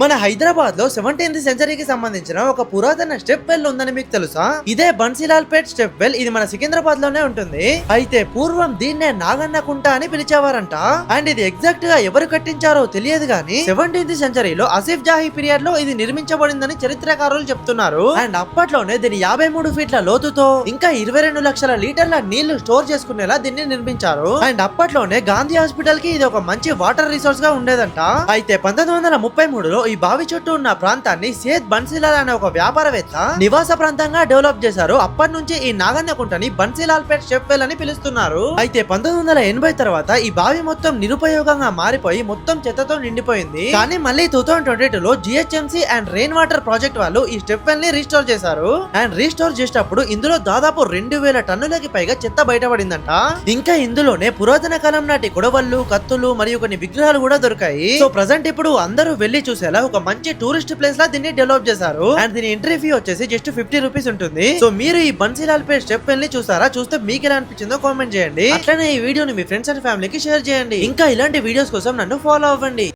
మన హైదరాబాద్లో సెవెంటీన్త్ సెంచరీకి సంబంధించిన ఒక పురాతన స్టెప్ వెల్ ఉందని మీకు తెలుసా? ఇదే బన్సీలాల్ పేట్ స్టెప్ వెల్ ఇది మన సికింద్రాబాద్లోనే ఉంటుంది. అయితే పూర్వం దీన్నే నాగన్న కుంట అని పిలిచేవారంట. అండ్ ఇది ఎగ్జాక్ట్గా ఎవరు కట్టించారో తెలియదు గానీ సెవెంటీన్త్ సెంచరీలో అసిఫ్ జాహీ పీరియడ్లో ఇది నిర్మించబడిందని చరిత్రకారులు చెప్తున్నారు. అండ్ అప్పట్లోనే దీని యాభై మూడు ఫీట్ల లోతుతో ఇంకా ఇరవై రెండు లక్షల లీటర్ల నీళ్ళు స్టోర్ చేసుకునేలా దీన్ని నిర్మించారు. అండ్ అప్పట్లోనే గాంధీ హాస్పిటల్కి ఇది ఒక మంచి వాటర్ రిసోర్స్గా ఉండేదంట. అయితే పంతొమ్మిది వందల ముప్పై మూడులో ఈ బావి చుట్టూ ఉన్న ప్రాంతాన్ని సేద్ బన్సీలాల్ అనే ఒక వ్యాపారవేత్త నివాస ప్రాంతంగా డెవలప్ చేశారు. అప్పటి నుంచి ఈ నాగన్నకుంటని బన్సీలాల్ పేట్ షెఫ్వెల్ అని పిలుస్తున్నారు. అయితే పంతొమ్మిది వందల ఎనభై తర్వాత ఈ బావి మొత్తం నిరుపయోగంగా మారిపోయి మొత్తం చెత్తతో నిండిపోయింది. కానీ మళ్ళీ టూ థౌసండ్ ట్వంటీ టూ లో GHMC and rain water project వాళ్ళు ఈ స్టెప్వెల్ని రీస్టోర్ చేశారు. అండ్ రీస్టోర్ చేసేటప్పుడు ఇందులో దాదాపు రెండు వేల టన్నులకి పైగా చెత్త బయటపడిందంట. ఇంకా ఇందులోనే పురాతన కాలం నాటి గొడవలు కత్తులు మరియు కొన్ని విగ్రహాలు కూడా దొరికాయి. సో ప్రజెంట్ ఇప్పుడు అందరూ వెళ్ళి చూసేలా ఒక మంచి టూరిస్ట్ ప్లేస్ లా దీన్ని డెవలప్ చేశారు. అండ్ దీని ఎంట్రీ ఫీ వచ్చేసి జస్ట్ ఫిఫ్టీ రూపీస్ ఉంటుంది. సో మీరు ఈ బన్సీలాల్ పేట్ స్టెప్ వెళ్ళి చూసారా చూస్తే మీకు ఎలా అనిపించిందో కామెంట్ చేయండి. అట్లనే ఈ వీడియోని మీ ఫ్రెండ్స్ అండ్ ఫ్యామిలీకి షేర్ చేయండి. ఇంకా ఇలాంటి వీడియోస్ కోసం నన్ను ఫాలో అవ్వండి.